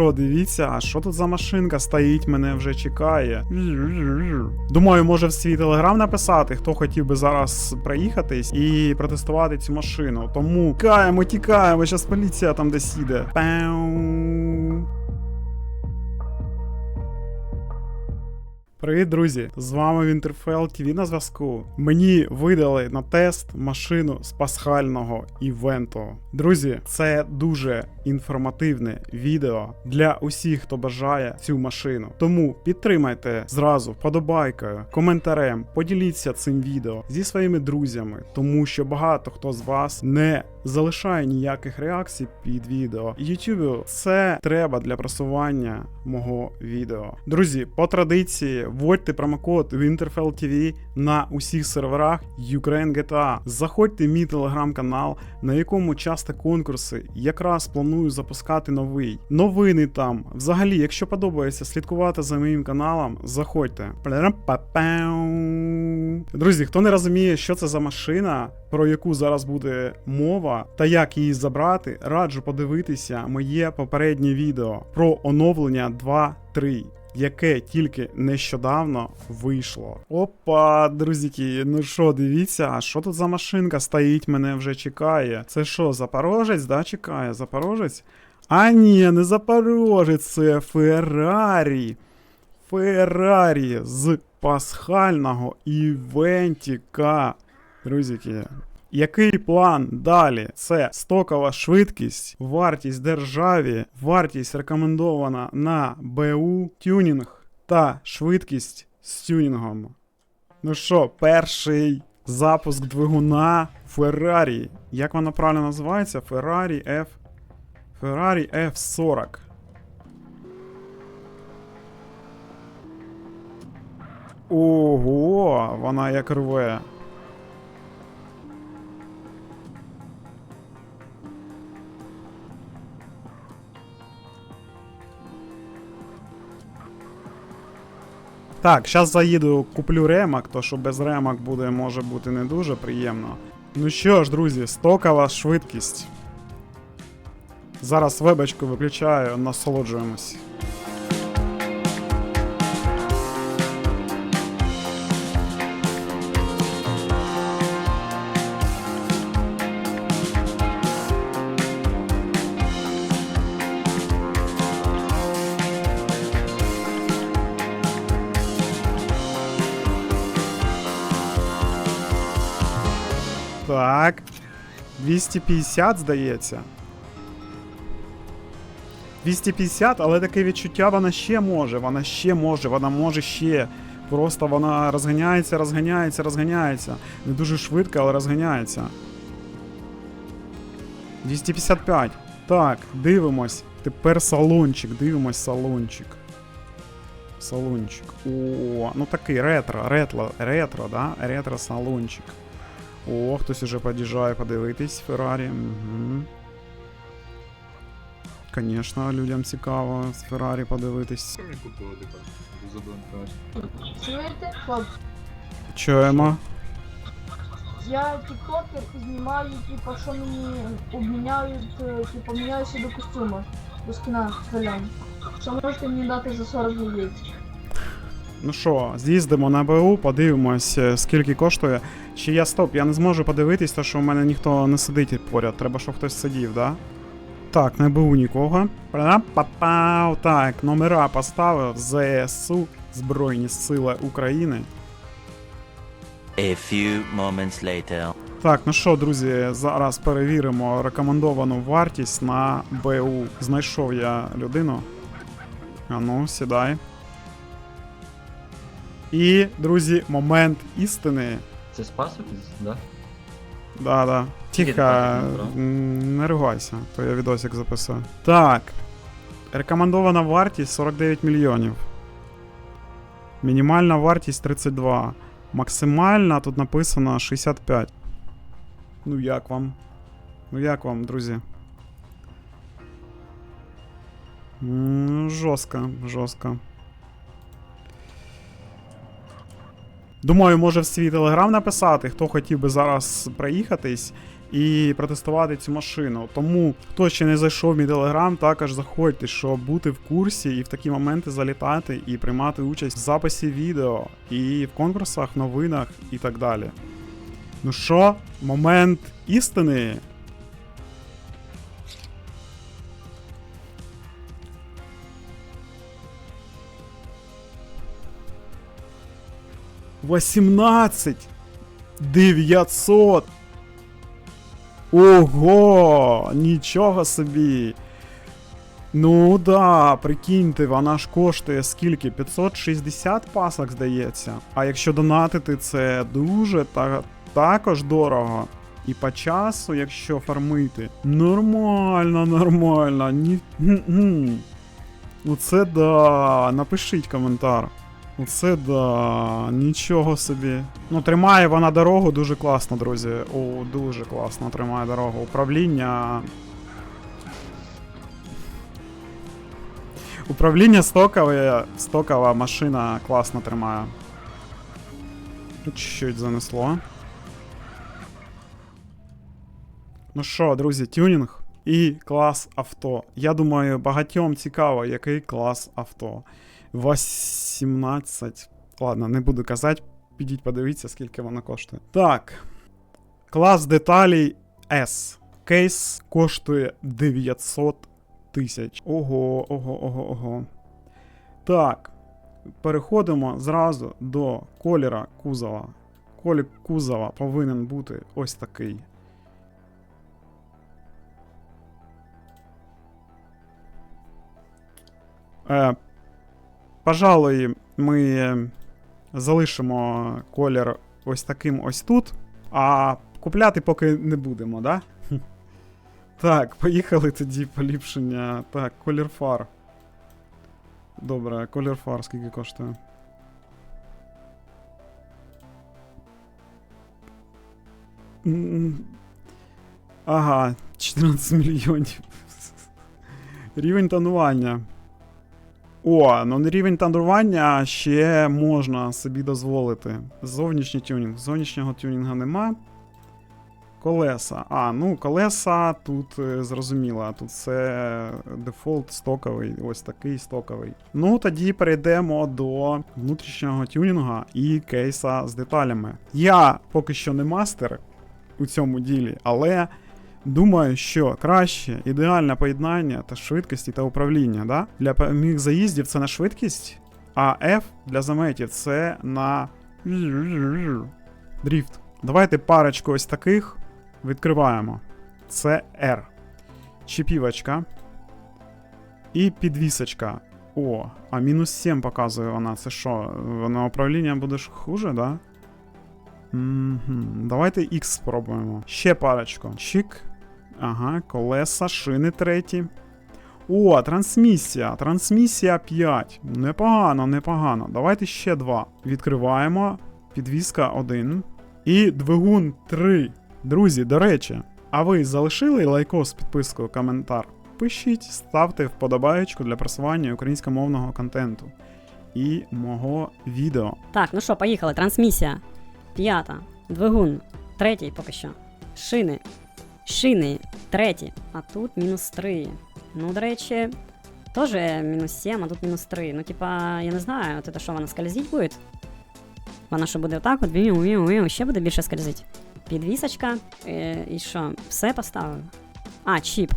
що, дивіться, а що тут за машинка стоїть, мене вже чекає. Думаю, може в свій телеграм написати, хто хотів би зараз проїхатись і протестувати цю машину. Тому тікаємо, тікаємо, зараз поліція там десь іде. Пау. Привіт, друзі! З вами Вінтерфел ТВ на зв'язку. Мені видали на тест машину з пасхального івенту. Друзі, це дуже інформативне відео для усіх, хто бажає цю машину. Тому підтримайте зразу вподобайкою, коментарем, поділіться цим відео зі своїми друзями, тому що багато хто з вас не залишає ніяких реакцій під відео. YouTube це треба для просування мого відео. Друзі, по традиції вводьте промокод Winterfell TV на усіх серверах Ukraine GTA. Заходьте в мій телеграм-канал, на якому часто конкурси. Якраз планую запускати новий. Новини там. Взагалі, якщо подобається слідкувати за моїм каналом, заходьте. Друзі, хто не розуміє, що це за машина, про яку зараз буде мова, та як її забрати, раджу подивитися моє попереднє відео про оновлення 2.3. Яке тільки нещодавно вийшло. Опа, друзіки, ну що, дивіться, а що тут за машинка стоїть, мене вже чекає. Це що, Запорожець, да, чекає? Запорожець? А ні, не Запорожець, це Феррарі. Феррарі з пасхального івентіка. Друзіки, який план далі? Це стокова швидкість, вартість державі, вартість рекомендована на БУ, тюнінг та швидкість з тюнінгом. Ну що, перший запуск двигуна Ferrari. Як вона правильно називається? Ferrari F. Ferrari F40. Ого, вона як рве. Так, зараз заїду, куплю ремак, то що без ремак буде, може бути не дуже приємно. Ну що ж, друзі, стокова швидкість. Зараз вебочку виключаю, насолоджуємось. Так. 250, здається. 250, але таке відчуття вона ще може. Вона ще може, вона може ще. Просто вона розганяється, розганяється, розганяється. Не дуже швидко, але розганяється. 255. Так, дивимось. Тепер салончик, дивимось салончик. Салончик. О, ну такий ретро, ретро, ретро, да? Ретро салончик. О, хтось уже під'їжджає подивитись Феррарі. Угу. Звісно, людям цікаво з Феррарі подивитись. Чуєте, хлопці? Чуємо. Я тіктокер і знімаю, типу, що мені обміняють, е, типу, міняюся до костюма, до скіна зелень. Що можете мені дати за 40 яєць? Ну що, з'їздимо на БУ, подивимось, е, скільки коштує. Чи я стоп, я не зможу подивитись, то що в мене ніхто не сидить поряд. Треба, щоб хтось сидів, да? Так, на БУ нікого. Пра-па-пау. Так, номера поставив. ЗСУ, Збройні Сили України. A few moments later. Так, ну що, друзі, зараз перевіримо рекомендовану вартість на БУ. Знайшов я людину. А ну, сідай. І, друзі, момент істини. Це спас якийсь, да? Да, да. Тихо, не ругайся, то я відосик записав. Так. Рекомендована вартість 49 мільйонів. Мінімальна вартість 32. Максимальна тут написано 65. Ну як вам? Ну як вам, друзі? Жорстко, жорстко. Думаю, може в свій телеграм написати, хто хотів би зараз проїхатись і протестувати цю машину. Тому, хто ще не зайшов в мій телеграм, також заходьте, щоб бути в курсі і в такі моменти залітати і приймати участь в записі відео, і в конкурсах, новинах і так далі. Ну що, момент істини. Восемнадцать дев'ятсот. Ого, нічого собі. Ну да, прикиньте, вона ж коштує скільки? 560 пасок, здається. А якщо донатити, це дуже та, також дорого. І по часу, якщо фармити. Нормально, нормально. Ні... М-м. Оце да. Напишіть коментар. Оце да, нічого собі. Ну, тримає вона дорогу дуже класно, друзі. О, дуже класно тримає дорогу. Управління. Управління стокове, стокова машина класно тримає. Чуть-чуть занесло. Ну що, друзі, тюнінг і клас авто. Я думаю, багатьом цікаво, який клас авто. 18. Ладно, не буду казати. Підіть подивіться, скільки воно коштує. Так. Клас деталей S. Кейс коштує 900 тисяч. Ого, ого, ого, ого. Так. Переходимо зразу до коліра кузова. Колір кузова повинен бути ось такий. Е, Пожалуй, ми залишимо колір ось таким ось тут, а купляти поки не будемо, да? Так, поїхали тоді поліпшення. Так, колір фар. Добре, колір фар скільки коштує? Ага, 14 мільйонів. Рівень тонування. О, ну рівень тонування ще можна собі дозволити. Зовнішній тюнінг. Зовнішнього тюнінга нема. Колеса. А, ну колеса тут е, зрозуміло. Тут це дефолт стоковий, ось такий стоковий. Ну, тоді перейдемо до внутрішнього тюнінгу і кейса з деталями. Я поки що не мастер у цьому ділі, але Думаю, що краще ідеальне поєднання та швидкості та управління. Да? Для прямих заїздів це на швидкість, а F для заметів це на дріфт. Давайте парочку ось таких відкриваємо. Це R. Чіпівочка. І підвісочка. О, а мінус 7 показує вона. Це що? На управління буде хуже, да? Мгм. Давайте X спробуємо. Ще парочку. Чик. Ага, колеса, шини треті. О, трансмісія. Трансмісія 5. Непогано, непогано. Давайте ще два. Відкриваємо. Підвіска 1. І двигун 3. Друзі, до речі, а ви залишили лайкос, підписку, коментар? Пишіть, ставте вподобаєчку для просування українськомовного контенту і мого відео. Так, ну що, поїхали. Трансмісія. П'ята. Двигун. Третій поки що. Шини. Шини. Третій. А тут мінус 3. Ну, до речі, теж мінус 7, а тут мінус 3. Ну, типа, я не знаю, от це що, вона скользить буде? Вона що буде отак, от віу, віу, віу, ще буде більше скользить. Підвісочка. І що? Все поставив. А, чіп.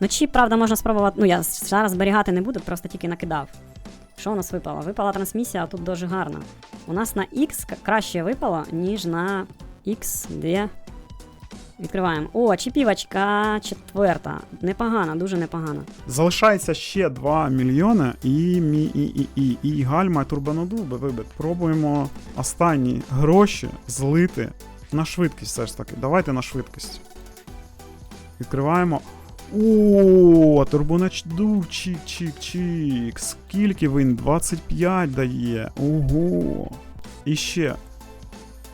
Ну, чіп, правда, можна спробувати. Ну, я зараз зберігати не буду, просто тільки накидав. Що у нас випало? Випала трансмісія, а тут дуже гарно. У нас на X краще випало, ніж на X, де. Відкриваємо. О, чіпівочка четверта. Непогана, дуже непогана. Залишається ще 2 мільйони і, мі, і, і, і, і гальма турбонодуби вибит. Пробуємо останні гроші злити на швидкість все ж таки. Давайте на швидкість. Відкриваємо. О, чик, чик. Скільки він? 25 дає. Ого. І ще.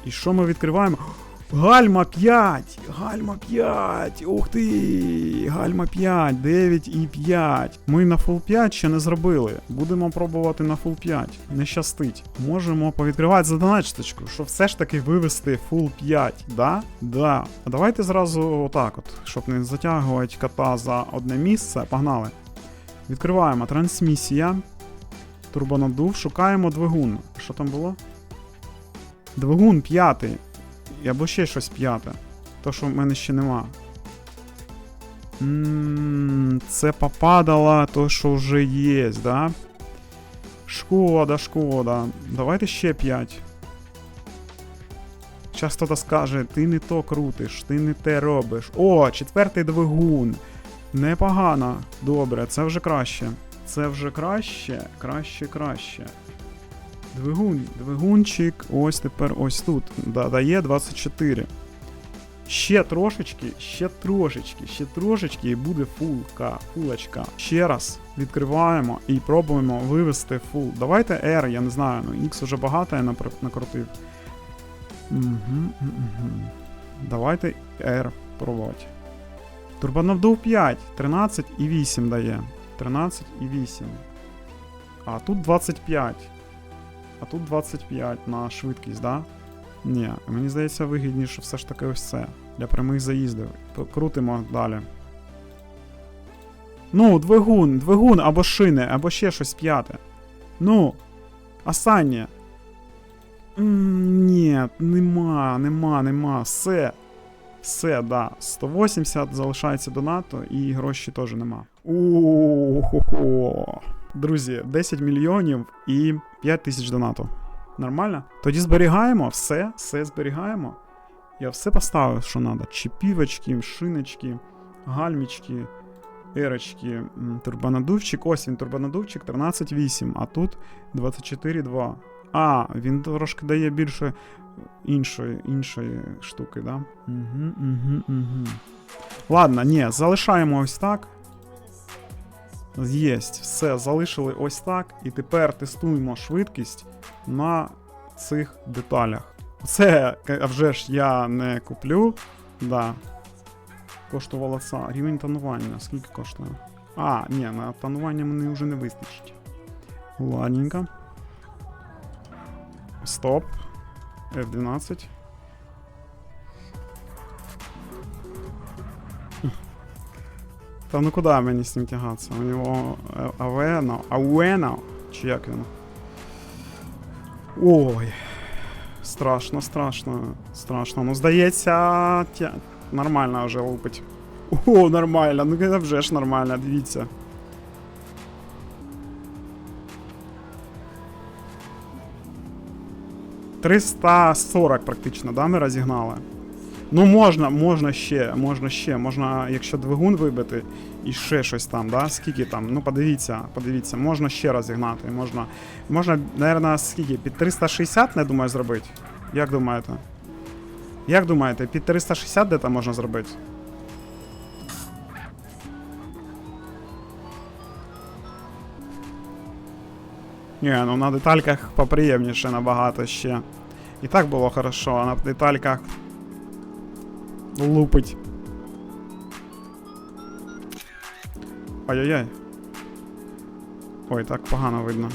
І що ми відкриваємо? Гальма 5! Гальма 5! Ух ти! Гальма 5, 9 і 5. Ми на фул 5 ще не зробили. Будемо пробувати на фул 5. Не щастить. Можемо повідкривати задачечку, щоб все ж таки вивести фул 5, да? Да. А давайте зразу отак, от, щоб не затягувати кота за одне місце. Погнали. Відкриваємо трансмісія. Турбонадув, шукаємо двигун. Що там було? Двигун п'ятий. Або ще щось п'яте. То, що в мене ще нема. Це попадало то, що вже є, да? Шкода, шкода. Давайте ще 5. Зараз хтось скаже, ти не то крутиш, ти не те робиш. О, четвертий двигун. Непогано. Добре, це вже краще. Це вже краще, краще, краще. Двигун, двигунчик, ось тепер ось тут. Да, дає 24. Ще трошечки, ще трошечки, ще трошечки і буде фулка, фулочка. Ще раз відкриваємо і пробуємо вивести фул. Давайте R, я не знаю, ну X уже багато я накрутив. Угу, угу. Давайте R пробувати. Турбонавдув 5, 13 і 8 дає. 13 і 8. А тут 25. А тут 25 на швидкість, да? Ні, мені здається, вигідніше все ж таки ось це. Для прямих заїздів. Крутимо далі. Ну, двигун, двигун або шини, або ще щось п'яте. Ну, останнє. Ні, нема, нема, нема. Все. Все, да. 180 залишається до НАТО і гроші теж нема. О-хо-хо. Друзі, 10 мільйонів і 5 тисяч донату. Нормально? Тоді зберігаємо все, все зберігаємо. Я все поставив, що треба. Чіпівочки, шиночки, гальмічки, ерочки, турбонадувчик. Ось він, турбонадувчик 13.8, а тут 24.2. А, він трошки дає більше іншої, іншої штуки, да? Угу, угу, угу. Ладно, ні, залишаємо ось так. Єсть, все, залишили ось так. І тепер тестуємо швидкість на цих деталях. Це, а вже ж я не куплю. Да. Коштувало це. Рівень тонування. Скільки коштує? А, ні, на тонування мені вже не вистачить. Ладненько. Стоп. F12. Та ну куди мені з ним тягатися? У нього е, Авено, Ауено, чи як він? Ой. Страшно, страшно, страшно. Ну, здається, тя... нормально вже лупить. О, нормально, ну вже ж нормально, дивіться. Триста сорок практично, да, ми розігнали. Ну, можна, можна ще, можна ще. Можна, якщо двигун вибити і ще щось там, да? Скільки там? Ну, подивіться, подивіться, можна ще розігнати. Можна, можна, наверное, скільки? Під 360, не думаю, зробити. Як думаєте? Як думаєте, під 360 де там можна зробити? Ні, ну на детальках поприємніше набагато ще. І так було хорошо, а на детальках лупить. Ай-яй-яй. Ой, так погано видно.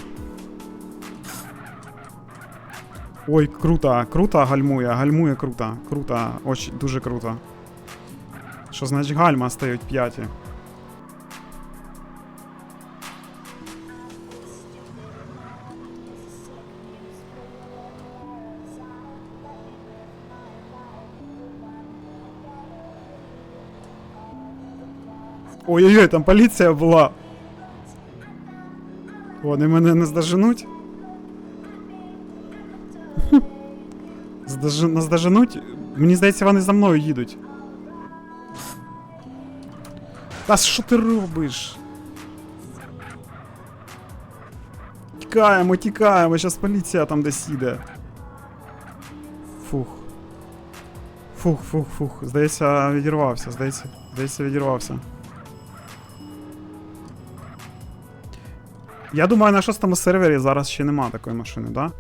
Ой, круто, круто гальмує, гальмує круто, круто, очень, дуже круто. Що значить гальма стають п'яті? Ой-ой-ой, там поліція була. Вони мене не здоженуть. Здож... Наздоженуть? Мені здається, вони за мною їдуть. Та що ти робиш? Тікаємо, тікаємо, зараз поліція там десь їде. Фух. Фух, фух, фух. Здається, відірвався, здається, здається, відірвався. Я думаю, на шостому сервері зараз ще нема такої машини, да?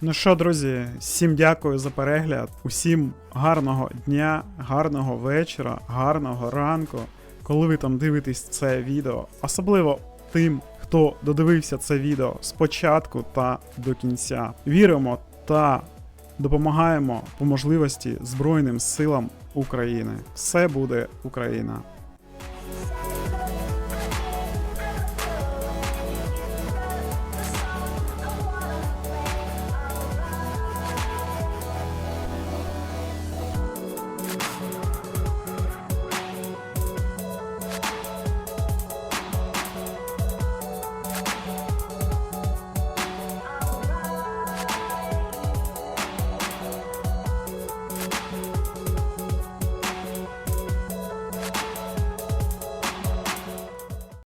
Ну що, друзі, всім дякую за перегляд. Усім гарного дня, гарного вечора, гарного ранку, коли ви там дивитесь це відео. Особливо тим, хто додивився це відео спочатку та до кінця. Віримо та допомагаємо по можливості Збройним силам України. Все буде Україна!